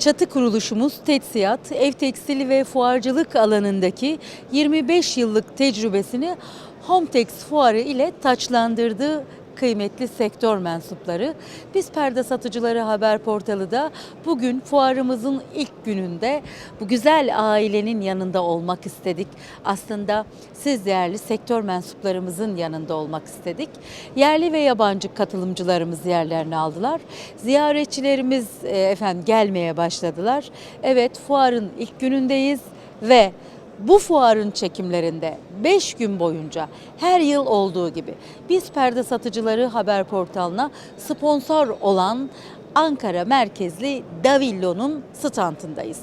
Çatı kuruluşumuz Tetsiyat, ev tekstili ve fuarcılık alanındaki 25 yıllık tecrübesini Hometex fuarı ile taçlandırdı kıymetli sektör mensupları. Biz Perde Satıcıları Haber Portalı da bugün fuarımızın ilk gününde bu güzel ailenin yanında olmak istedik. Aslında siz değerli sektör mensuplarımızın yanında olmak istedik. Yerli ve yabancı katılımcılarımız yerlerini aldılar. Ziyaretçilerimiz e, efendim gelmeye başladılar. Evet fuarın ilk günündeyiz ve bu fuarın çekimlerinde 5 gün boyunca her yıl olduğu gibi biz Perde Satıcıları Haber Portalı'na sponsor olan Ankara merkezli Davillo'nun standındayız.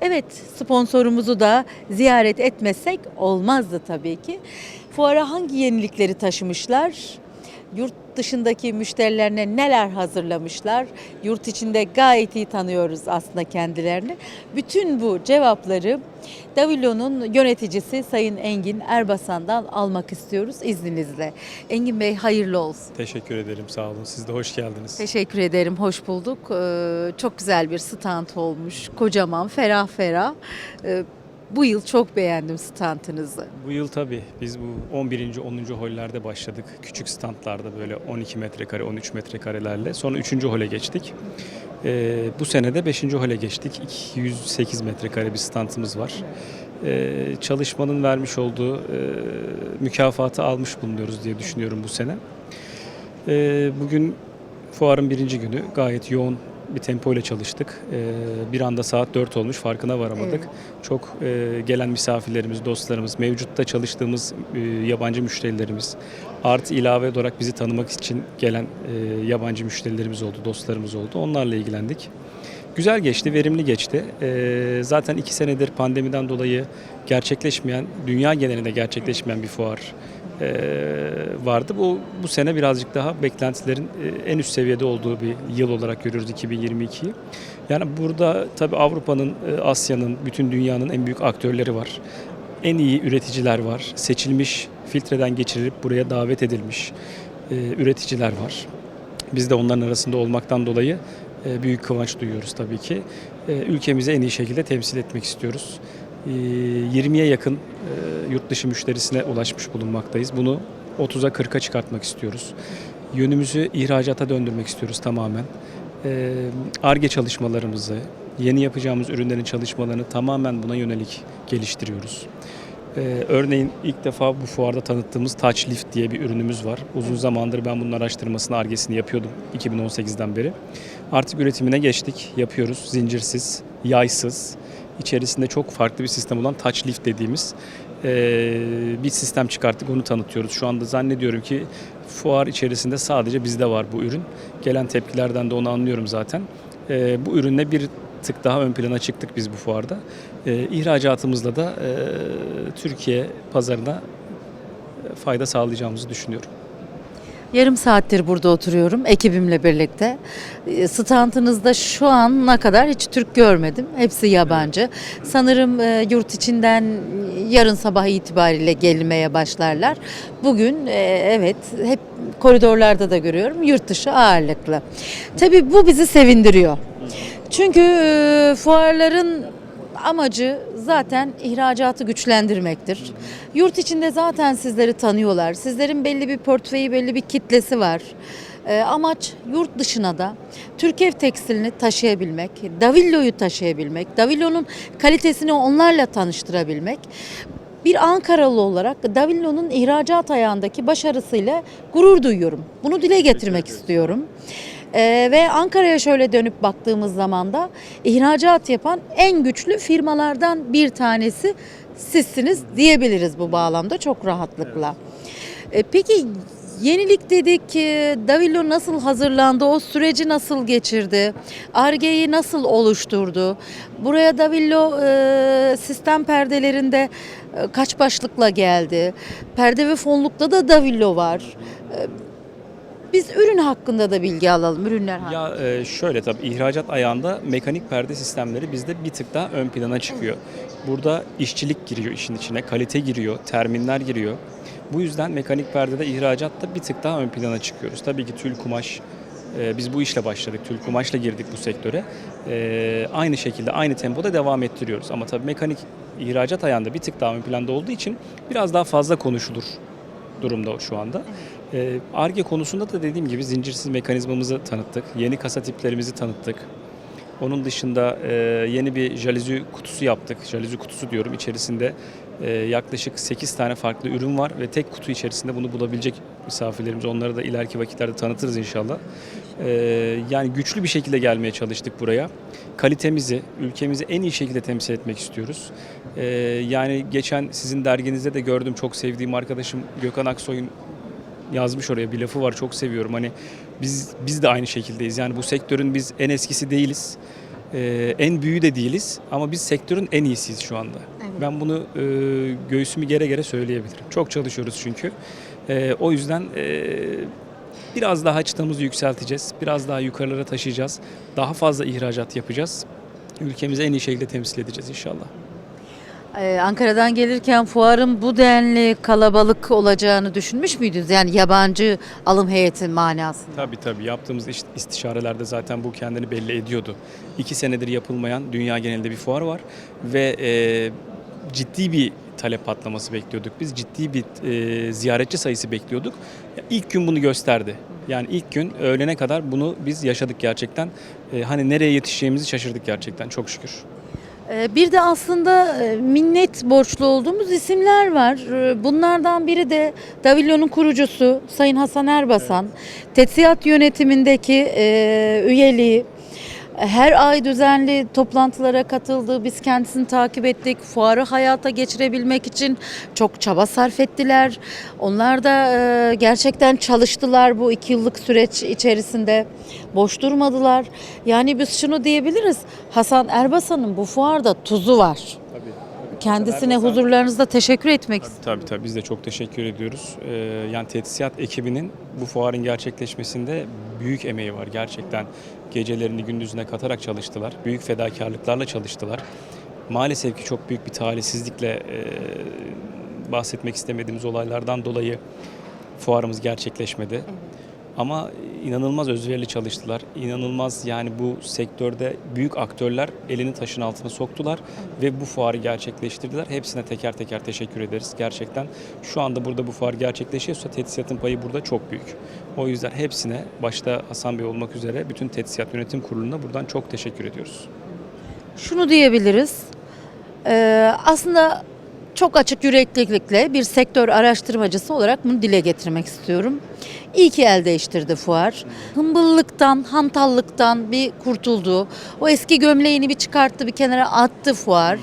Evet sponsorumuzu da ziyaret etmesek olmazdı tabii ki. Fuara hangi yenilikleri taşımışlar? Yurt dışındaki müşterilerine neler hazırlamışlar? Yurt içinde gayet iyi tanıyoruz aslında kendilerini. Bütün bu cevapları Davillo'nun yöneticisi Sayın Engin Erbasan'dan almak istiyoruz izninizle. Engin Bey hayırlı olsun. Teşekkür ederim sağ olun. Siz de hoş geldiniz. Teşekkür ederim, hoş bulduk. Ee, çok güzel bir stand olmuş, kocaman, ferah ferah. Ee, bu yıl çok beğendim standınızı. Bu yıl tabii biz bu 11. 10. hollerde başladık. Küçük standlarda böyle 12 metrekare 13 metrekarelerle. Sonra 3. hole geçtik. Ee, bu sene de 5. hole geçtik. 208 metrekare bir standımız var. Ee, çalışmanın vermiş olduğu e, mükafatı almış bulunuyoruz diye düşünüyorum bu sene. Ee, bugün fuarın birinci günü gayet yoğun bir tempo ile çalıştık. Ee, bir anda saat 4 olmuş farkına varamadık. Evet. Çok e, gelen misafirlerimiz, dostlarımız, mevcutta çalıştığımız e, yabancı müşterilerimiz, artı ilave olarak bizi tanımak için gelen e, yabancı müşterilerimiz oldu, dostlarımız oldu. Onlarla ilgilendik. Güzel geçti, verimli geçti. Ee, zaten iki senedir pandemiden dolayı gerçekleşmeyen, dünya genelinde gerçekleşmeyen bir fuar vardı. Bu bu sene birazcık daha beklentilerin e, en üst seviyede olduğu bir yıl olarak görüyoruz 2022'yi. Yani burada tabii Avrupa'nın, e, Asya'nın, bütün dünyanın en büyük aktörleri var. En iyi üreticiler var. Seçilmiş, filtreden geçirilip buraya davet edilmiş e, üreticiler var. Biz de onların arasında olmaktan dolayı e, büyük kıvanç duyuyoruz tabii ki. E, Ülkemizi en iyi şekilde temsil etmek istiyoruz. E, 20'ye yakın e, yurt dışı müşterisine ulaşmış bulunmaktayız. Bunu 30'a 40'a çıkartmak istiyoruz. Yönümüzü ihracata döndürmek istiyoruz tamamen. E, ARGE çalışmalarımızı, yeni yapacağımız ürünlerin çalışmalarını tamamen buna yönelik geliştiriyoruz. Ee, örneğin ilk defa bu fuarda tanıttığımız Touch Lift diye bir ürünümüz var. Uzun zamandır ben bunun araştırmasını, argesini yapıyordum 2018'den beri. Artık üretimine geçtik, yapıyoruz. Zincirsiz, yaysız, içerisinde çok farklı bir sistem olan Touch Lift dediğimiz bir sistem çıkarttık, onu tanıtıyoruz. Şu anda zannediyorum ki fuar içerisinde sadece bizde var bu ürün. Gelen tepkilerden de onu anlıyorum zaten. Bu ürünle bir tık daha ön plana çıktık biz bu fuarda. İhracatımızla da Türkiye pazarına fayda sağlayacağımızı düşünüyorum. Yarım saattir burada oturuyorum ekibimle birlikte. Ee, Standınızda şu ana kadar hiç Türk görmedim. Hepsi yabancı. Sanırım e, yurt içinden yarın sabah itibariyle gelmeye başlarlar. Bugün e, evet hep koridorlarda da görüyorum yurt dışı ağırlıklı. Tabii bu bizi sevindiriyor. Çünkü e, fuarların amacı zaten ihracatı güçlendirmektir. Yurt içinde zaten sizleri tanıyorlar. Sizlerin belli bir portföyü, belli bir kitlesi var. E, amaç yurt dışına da Türk ev tekstilini taşıyabilmek, Davillo'yu taşıyabilmek, Davillo'nun kalitesini onlarla tanıştırabilmek. Bir Ankaralı olarak Davillo'nun ihracat ayağındaki başarısıyla gurur duyuyorum. Bunu dile getirmek istiyorum. Ee, ve Ankara'ya şöyle dönüp baktığımız zaman da ihracat yapan en güçlü firmalardan bir tanesi sizsiniz diyebiliriz bu bağlamda çok rahatlıkla. Ee, peki yenilik dedik, e, Davillo nasıl hazırlandı, o süreci nasıl geçirdi, Arge'yi nasıl oluşturdu? Buraya Davillo e, sistem perdelerinde e, kaç başlıkla geldi? Perde ve fonlukta da Davillo var. E, Biz ürün hakkında da bilgi alalım, ürünler hakkında. Ya e, şöyle tabii ihracat ayağında mekanik perde sistemleri bizde bir tık daha ön plana çıkıyor. Burada işçilik giriyor işin içine, kalite giriyor, terminler giriyor. Bu yüzden mekanik perdede ihracatta bir tık daha ön plana çıkıyoruz. Tabii ki tül kumaş E, biz bu işle başladık. Tül kumaşla girdik bu sektöre. E, aynı şekilde aynı tempoda devam ettiriyoruz. Ama tabii mekanik ihracat ayağında bir tık daha ön planda olduğu için biraz daha fazla konuşulur durumda şu anda. Ee, Arge konusunda da dediğim gibi zincirsiz mekanizmamızı tanıttık. Yeni kasa tiplerimizi tanıttık. Onun dışında e, yeni bir jalüzi kutusu yaptık. Jalüzi kutusu diyorum. İçerisinde e, yaklaşık 8 tane farklı ürün var ve tek kutu içerisinde bunu bulabilecek misafirlerimiz. Onları da ileriki vakitlerde tanıtırız inşallah. E, yani güçlü bir şekilde gelmeye çalıştık buraya. Kalitemizi, ülkemizi en iyi şekilde temsil etmek istiyoruz. E, yani geçen sizin derginizde de gördüm çok sevdiğim arkadaşım Gökhan Aksoy'un yazmış oraya bir lafı var çok seviyorum. Hani biz biz de aynı şekildeyiz. Yani bu sektörün biz en eskisi değiliz. Ee, en büyüğü de değiliz ama biz sektörün en iyisiyiz şu anda. Ben bunu e, göğsümü gere gere söyleyebilirim. Çok çalışıyoruz çünkü. Ee, o yüzden e, biraz daha çıtamızı yükselteceğiz. Biraz daha yukarılara taşıyacağız. Daha fazla ihracat yapacağız. Ülkemizi en iyi şekilde temsil edeceğiz inşallah. Ee, Ankara'dan gelirken fuarın bu denli kalabalık olacağını düşünmüş müydünüz? Yani yabancı alım heyeti manasında. Tabii tabii yaptığımız iş- istişarelerde zaten bu kendini belli ediyordu. İki senedir yapılmayan dünya genelinde bir fuar var ve e, ciddi bir talep patlaması bekliyorduk. Biz ciddi bir e, ziyaretçi sayısı bekliyorduk. İlk gün bunu gösterdi. Yani ilk gün öğlene kadar bunu biz yaşadık gerçekten. E, hani nereye yetişeceğimizi şaşırdık gerçekten çok şükür. Ee, Bir de aslında e, minnet borçlu olduğumuz isimler var. Ee, Bunlardan biri de Davillo'nun kurucusu Sayın Hasan Erbasan. Tetsiyat yönetimindeki e, üyeliği, her ay düzenli toplantılara katıldı. Biz kendisini takip ettik. Fuarı hayata geçirebilmek için çok çaba sarf ettiler. Onlar da e, gerçekten çalıştılar bu iki yıllık süreç içerisinde. Boş durmadılar. Yani biz şunu diyebiliriz. Hasan Erbasan'ın bu fuarda tuzu var. Tabii. Kendisine huzurlarınızda teşekkür etmek istiyorum. Tabii tabii biz de çok teşekkür ediyoruz. Ee, yani tesisat ekibinin bu fuarın gerçekleşmesinde büyük emeği var gerçekten. Gecelerini gündüzüne katarak çalıştılar. Büyük fedakarlıklarla çalıştılar. Maalesef ki çok büyük bir talihsizlikle e, bahsetmek istemediğimiz olaylardan dolayı fuarımız gerçekleşmedi. Ama inanılmaz özverili çalıştılar. İnanılmaz yani bu sektörde büyük aktörler elini taşın altına soktular ve bu fuarı gerçekleştirdiler. Hepsine teker teker teşekkür ederiz. Gerçekten şu anda burada bu fuar gerçekleşiyorsa Tetsiyat'ın payı burada çok büyük. O yüzden hepsine başta Hasan Bey olmak üzere bütün Tetsiyat Yönetim Kurulu'na buradan çok teşekkür ediyoruz. Şunu diyebiliriz. Ee, aslında çok açık yüreklilikle bir sektör araştırmacısı olarak bunu dile getirmek istiyorum. İyi ki el değiştirdi fuar. Hımbıllıktan, hantallıktan bir kurtuldu. O eski gömleğini bir çıkarttı, bir kenara attı fuar.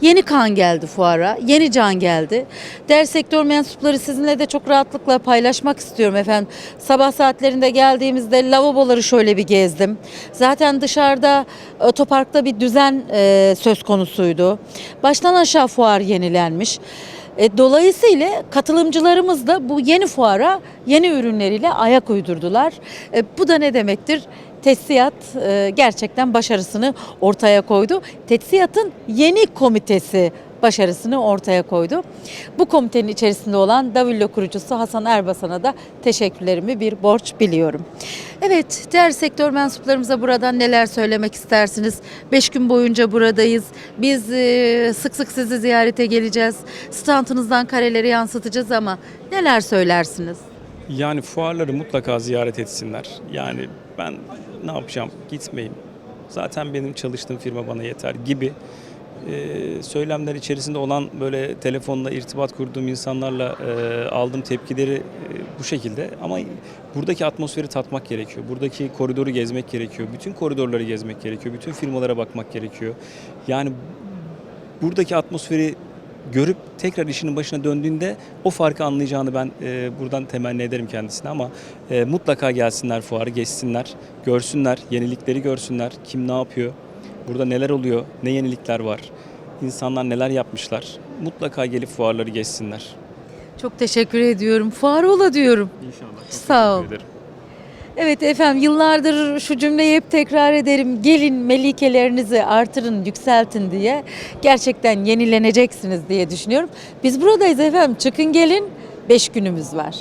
Yeni kan geldi fuara, yeni can geldi. Değer sektör mensupları sizinle de çok rahatlıkla paylaşmak istiyorum efendim. Sabah saatlerinde geldiğimizde lavaboları şöyle bir gezdim. Zaten dışarıda otoparkta bir düzen e, söz konusuydu. Baştan aşağı fuar yenilenmiş. E, dolayısıyla katılımcılarımız da bu yeni fuara yeni ürünleriyle ayak uydurdular. E, bu da ne demektir? Tetsiyat e, gerçekten başarısını ortaya koydu. Tetsiyat'ın yeni komitesi başarısını ortaya koydu. Bu komitenin içerisinde olan Davillo kurucusu Hasan Erbasan'a da teşekkürlerimi bir borç biliyorum. Evet, diğer sektör mensuplarımıza buradan neler söylemek istersiniz? Beş gün boyunca buradayız. Biz e, sık sık sizi ziyarete geleceğiz. Standınızdan kareleri yansıtacağız ama neler söylersiniz? Yani fuarları mutlaka ziyaret etsinler. Yani ben ne yapacağım gitmeyeyim. Zaten benim çalıştığım firma bana yeter gibi e, söylemler içerisinde olan böyle telefonla irtibat kurduğum insanlarla e, aldığım tepkileri e, bu şekilde. Ama buradaki atmosferi tatmak gerekiyor. Buradaki koridoru gezmek gerekiyor. Bütün koridorları gezmek gerekiyor. Bütün firmalara bakmak gerekiyor. Yani buradaki atmosferi görüp tekrar işinin başına döndüğünde o farkı anlayacağını ben e, buradan temenni ederim kendisine ama e, mutlaka gelsinler fuarı geçsinler, görsünler, yenilikleri görsünler, kim ne yapıyor, burada neler oluyor, ne yenilikler var, insanlar neler yapmışlar. Mutlaka gelip fuarları geçsinler. Çok teşekkür ediyorum. Fuar ola diyorum. İnşallah. Sağ ol. Evet efendim yıllardır şu cümleyi hep tekrar ederim. Gelin melikelerinizi artırın, yükseltin diye. Gerçekten yenileneceksiniz diye düşünüyorum. Biz buradayız efendim. Çıkın gelin. Beş günümüz var.